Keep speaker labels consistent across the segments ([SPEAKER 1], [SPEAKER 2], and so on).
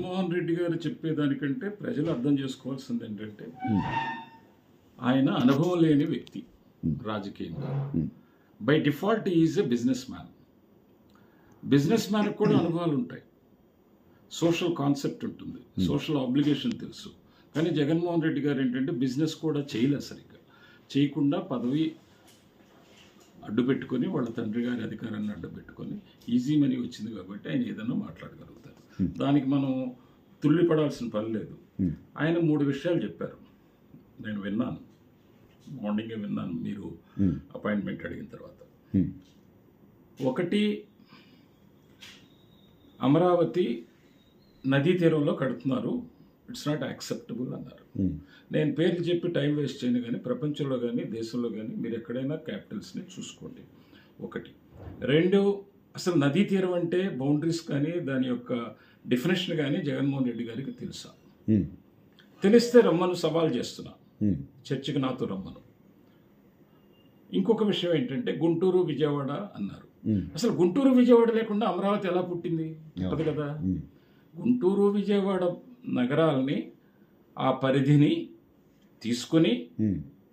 [SPEAKER 1] జగన్మోహన్ రెడ్డి గారు చెప్పేదానికంటే ప్రజలు అర్థం చేసుకోవాల్సింది ఏంటంటే ఆయన అనుభవం లేని వ్యక్తి రాజకీయంగా. By default is a business man business మ్యాన్కి కూడా అనుభవాలు ఉంటాయి. సోషల్ కాన్సెప్ట్ ఉంటుంది. సోషల్ ఆబ్లిగేషన్ తెలుసు. కానీ జగన్మోహన్ రెడ్డి గారు ఏంటంటే బిజినెస్ కూడా చేయలేదు సరిగ్గా. చేయకుండా పదవి అడ్డు పెట్టుకొని వాళ్ళ తండ్రి గారి అధికారాన్ని అడ్డు పెట్టుకొని ఈజీ మనీ వచ్చింది కాబట్టి ఆయన ఏదైనా మాట్లాడగలుగుతారు దానికి మనం తుళ్ళిపడాల్సిన పని లేదు. ఆయన మూడు విషయాలు చెప్పారు. నేను విన్నాను. మార్నింగే విన్నాను. మీరు అపాయింట్మెంట్ అడిగిన తర్వాత. ఒకటి అమరావతి నదీ తీరంలో కడుతున్నారు. ఇట్స్ నాట్ యాక్సెప్టబుల్ అన్నారు. నేను పేర్లు చెప్పి టైం వేస్ట్ చేయను కానీ ప్రపంచంలో కానీ దేశంలో కానీ మీరు ఎక్కడైనా క్యాపిటల్స్ని చూసుకోండి. ఒకటి. రెండు అసలు నదీ తీరం అంటే బౌండరీస్ కానీ దాని యొక్క డెఫినేషన్ కానీ జగన్మోహన్ రెడ్డి గారికి తెలుసా? తెలిస్తే రమ్మను సవాల్ చేస్తున్నా. చర్చికి నాతో రమ్మను. ఇంకొక విషయం ఏంటంటే గుంటూరు విజయవాడ అన్నారు. అసలు గుంటూరు విజయవాడ లేకుండా అమరావతి ఎలా పుట్టింది? పుట్టదు కదా? గుంటూరు విజయవాడ నగరాలని ఆ పరిధిని తీసుకొని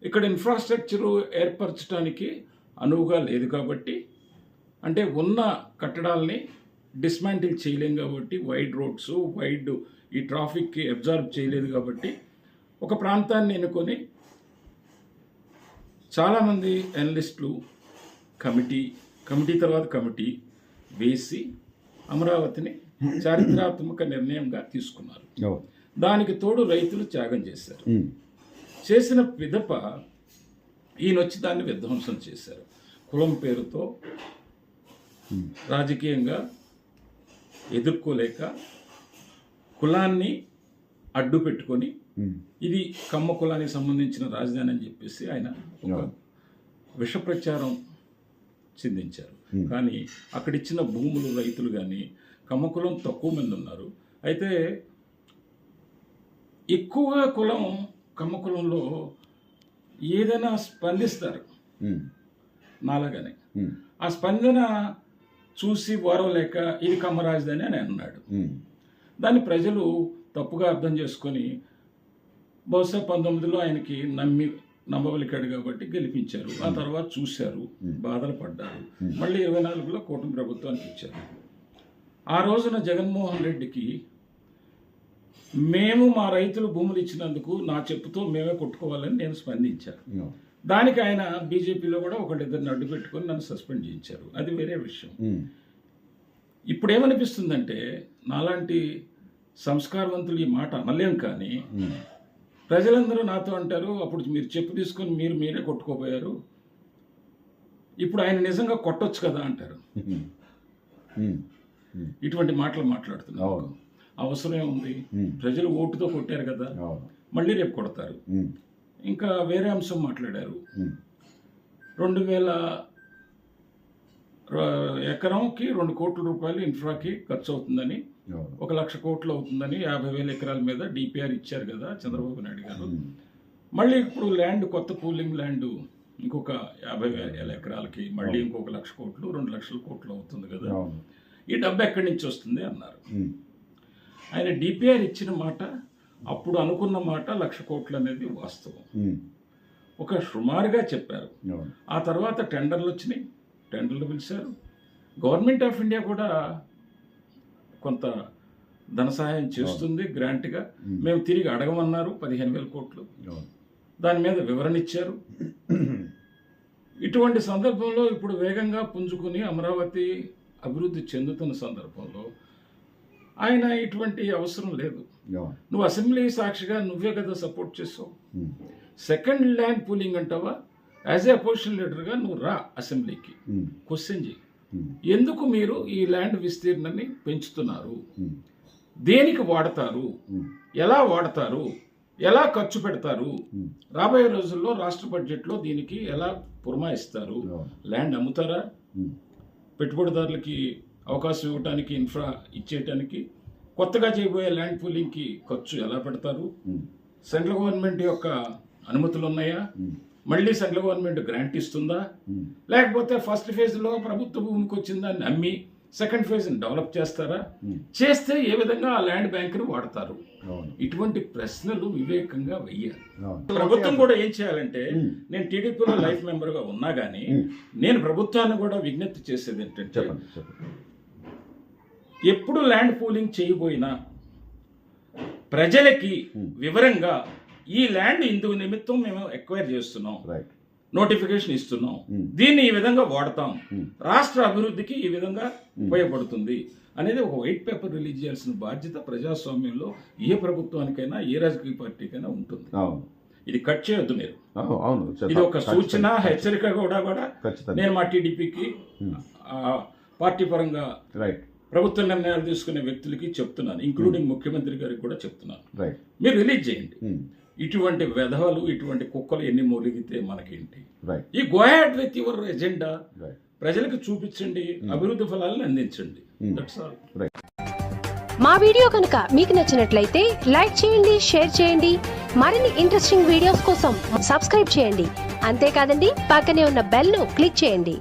[SPEAKER 1] ఇక్కడ ఇన్ఫ్రాస్ట్రక్చర్ ఏర్పరచడానికి అనువుగా లేదు కాబట్టి అంటే ఉన్న కట్టడాలని డిస్మాంటిల్ చేయలేం కాబట్టి వైడ్ రోడ్స్ వైడ్ ఈ ట్రాఫిక్కి అబ్జర్వ్ చేయలేదు కాబట్టి ఒక ప్రాంతాన్ని ఎన్నుకొని చాలామంది అనలిస్టులు కమిటీ కమిటీ తర్వాత కమిటీ వేసి అమరావతిని చారిత్రాత్మక నిర్ణయంగా తీసుకున్నారు. దానికి తోడు రైతులు త్యాగం చేశారు. చేసిన పిదప ఈయన వచ్చి దాన్ని విధ్వంసం చేశారు. కులం పేరుతో రాజకీయంగా ఎదుర్కోలేక కులాన్ని అడ్డు పెట్టుకొని ఇది కమ్మ కులానికి సంబంధించిన రాజధాని అని చెప్పేసి ఆయన ఒక విష ప్రచారం చిందించారు. కానీ అక్కడ ఇచ్చిన భూములు రైతులు కానీ కమ్మ కులం తక్కువ మంది ఉన్నారు. అయితే ఎక్కువగా కులం కమ్మ కులంలో ఏదైనా స్పందిస్తారు. నాలాగానే. ఆ స్పందన చూసి ఓరవలేక ఇది కమ్మ రాజధాని అని అన్నాడు. దాన్ని ప్రజలు తప్పుగా అర్థం చేసుకొని బహుశా పంతొమ్మిదిలో ఆయనకి నమ్మి నమ్మవలికాడు కాబట్టి గెలిపించారు. ఆ తర్వాత చూశారు బాధలు పడ్డారు. మళ్ళీ ఇరవై నాలుగులో కూటమి ప్రభుత్వానికి ఇచ్చారు. ఆ రోజున జగన్మోహన్ రెడ్డికి మేము మా రైతులు భూములు ఇచ్చినందుకు నా చెప్పుతో మేమే కొట్టుకోవాలని నేను స్పందించాను. దానికి ఆయన బీజేపీలో కూడా ఒకళ్ళిద్దరిని అడ్డు పెట్టుకొని నన్ను సస్పెండ్ చేయించారు. అది వేరే విషయం. ఇప్పుడు ఏమనిపిస్తుందంటే నాలాంటి సంస్కారవంతులు ఈ మాట అనలేం కానీ ప్రజలందరూ నాతో అంటారు అప్పుడు మీరు చెప్పు తీసుకొని మీరు మీరే కొట్టుకోపోయారు. ఇప్పుడు ఆయన నిజంగా కొట్టొచ్చు కదా అంటారు. ఇటువంటి మాటలు మాట్లాడుతున్నారు.
[SPEAKER 2] అవును.
[SPEAKER 1] అవసరం ఉంది. ప్రజలు ఓటుతో కొట్టారు కదా. మళ్ళీ రేపు కొడతారు. ఇంకా వేరే అంశం మాట్లాడారు. రెండు వేల ఎకరంకి రెండు కోట్ల రూపాయలు ఇన్ఫ్రాకి ఖర్చు అవుతుందని ఒక లక్ష కోట్లు అవుతుందని యాభై వేల ఎకరాల మీద డిపిఆర్ ఇచ్చారు కదా చంద్రబాబు నాయుడు గారు. మళ్ళీ ఇప్పుడు ల్యాండ్ కొత్త పూలింగ్ ల్యాండ్ ఇంకొక యాభై వేల ఎకరాలకి మళ్ళీ ఇంకొక లక్ష కోట్లు రెండు లక్షల కోట్లు అవుతుంది కదా. ఈ డబ్బు ఎక్కడి నుంచి వస్తుంది అన్నారు. ఆయన డిపిఆర్ ఇచ్చిన మాట అప్పుడు అనుకున్న మాట లక్ష కోట్లు అనేది వాస్తవం ఒక సుమారుగా చెప్పారు. ఆ తర్వాత టెండర్లు వచ్చినాయి. టెండర్లు పిలిచారు. గవర్నమెంట్ ఆఫ్ ఇండియా కూడా కొంత ధన సహాయం చేస్తుంది గ్రాంట్గా. మేము తిరిగి అడగమన్నారు పదిహేను వేల కోట్లు. దాని మీద వివరణ ఇచ్చారు. ఇటువంటి సందర్భంలో ఇప్పుడు వేగంగా పుంజుకుని అమరావతి అభివృద్ధి చెందుతున్న సందర్భంలో ఆయన ఇటువంటి అవసరం లేదు. నువ్వు అసెంబ్లీ సాక్షిగా నువ్వే కదా సపోర్ట్ చేసావు సెకండ్ ల్యాండ్ పూలింగ్ అంటావా? యాజ్ ఏ అపోజిషన్ లీడర్గా నువ్వు రా అసెంబ్లీకి. క్వశ్చన్ చేయి ఎందుకు మీరు ఈ ల్యాండ్ విస్తీర్ణాన్ని పెంచుతున్నారు? దేనికి వాడతారు? ఎలా వాడతారు? ఎలా ఖర్చు పెడతారు? రాబోయే రోజుల్లో రాష్ట్ర బడ్జెట్లో దీనికి ఎలా పురమాయిస్తారు? ల్యాండ్ అమ్ముతారా? పెట్టుబడిదారులకి అవకాశం ఇవ్వడానికి ఇన్ఫ్రా ఇచ్చేయటానికి కొత్తగా చేయబోయే ల్యాండ్ పూలింగ్కి ఖర్చు ఎలా పెడతారు? సెంట్రల్ గవర్నమెంట్ యొక్క అనుమతులు ఉన్నాయా మళ్ళీ సెంట్రల్ గవర్నమెంట్ గ్రాంట్ ఇస్తుందా? లేకపోతే ఫస్ట్ ఫేజ్లో ప్రభుత్వ భూమికి వచ్చిన దాన్ని అమ్మి సెకండ్ ఫేజ్ డెవలప్ చేస్తారా. చేస్తే ఏ విధంగా ఆ ల్యాండ్ బ్యాంక్ని వాడతారు? ఇటువంటి ప్రశ్నలు వివేకంగా వెయ్యాలి ప్రభుత్వం కూడా ఏం చేయాలంటే. నేను టీడీపీలో లైఫ్ మెంబర్గా ఉన్నా కానీ. నేను ప్రభుత్వాన్ని కూడా విజ్ఞప్తి చేసేది ఏంటంటే ఎప్పుడు ల్యాండ్ పూలింగ్ చేయబోయినా ప్రజలకి
[SPEAKER 2] Hmm.
[SPEAKER 1] వివరంగా ఈ ల్యాండ్ ఇందుకు నిమిత్తం మేము ఎక్వైర్ చేస్తున్నాం. నోటిఫికేషన్ ఇస్తున్నాం.
[SPEAKER 2] Hmm.
[SPEAKER 1] దీన్ని ఈ విధంగా వాడతాం.
[SPEAKER 2] Hmm.
[SPEAKER 1] రాష్ట్ర అభివృద్ధికి ఈ విధంగా ఉపయోగపడుతుంది అనేది ఒక వైట్ పేపర్ రిలీజ్ చేయాల్సిన బాధ్యత ప్రజాస్వామ్యంలో ఏ ప్రభుత్వానికైనా ఏ రాజకీయ పార్టీకైనా ఉంటుంది.
[SPEAKER 2] అవును.
[SPEAKER 1] ఇది కట్ చేయొద్దు మీరు. ఇది ఒక సూచన హెచ్చరిక కూడా కూడా నేను మా టీడీపీకి పార్టీ పరంగా
[SPEAKER 2] రైట్
[SPEAKER 1] ప్రభుత్వ నిర్ణయాలు తీసుకునే వ్యక్తులకి చెప్తున్నాను ఇంక్లూడింగ్ ముఖ్యమంత్రి గారికి కూడా చెప్తున్నాను.
[SPEAKER 2] రైట్
[SPEAKER 1] మీరు రిలీజ్ చేయండి.
[SPEAKER 2] Hmm.
[SPEAKER 1] ఇటువంటి వెధవలు ఇటువంటి కుక్కలు ఎన్ని మూలిగితే మనకేంటి? ఈ గోయాడ్ విత్ యువర్ ఎజెండా? ప్రజలకు చూపించండి అభివృద్ధి ఫలాలను అందించండి.
[SPEAKER 2] Hmm.
[SPEAKER 1] దట్స్ ఆల్
[SPEAKER 2] రైట్
[SPEAKER 3] మా వీడియో కనుక మీకు నచ్చినట్లయితే లైక్ చేయండి షేర్ చేయండి. మరిన్ని ఇంట్రెస్టింగ్ వీడియోస్ కోసం సబ్స్క్రైబ్ చేయండి. అంతేకాదండి పక్కనే ఉన్న బెల్ను క్లిక్ చేయండి.